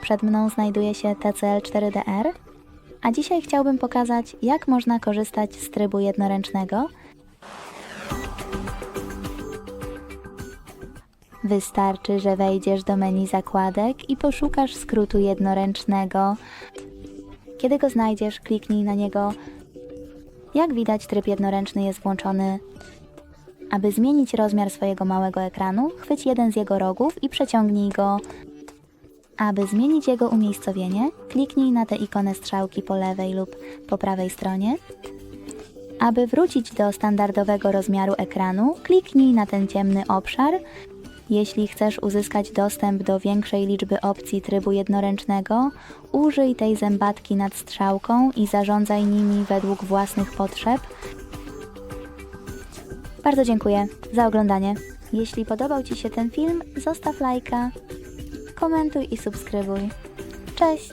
Przed mną znajduje się TCL 4DR, a dzisiaj chciałbym pokazać, jak można korzystać z trybu jednoręcznego. Wystarczy, że wejdziesz do menu zakładek i poszukasz skrótu jednoręcznego. Kiedy go znajdziesz, kliknij na niego. Jak widać, tryb jednoręczny jest włączony. Aby zmienić rozmiar swojego małego ekranu, chwyć jeden z jego rogów i przeciągnij go. Aby zmienić jego umiejscowienie, kliknij na tę ikonę strzałki po lewej lub po prawej stronie. Aby wrócić do standardowego rozmiaru ekranu, kliknij na ten ciemny obszar. Jeśli chcesz uzyskać dostęp do większej liczby opcji trybu jednoręcznego, użyj tej zębatki nad strzałką i zarządzaj nimi według własnych potrzeb. Bardzo dziękuję za oglądanie. Jeśli podobał Ci się ten film, zostaw lajka, komentuj i subskrybuj. Cześć!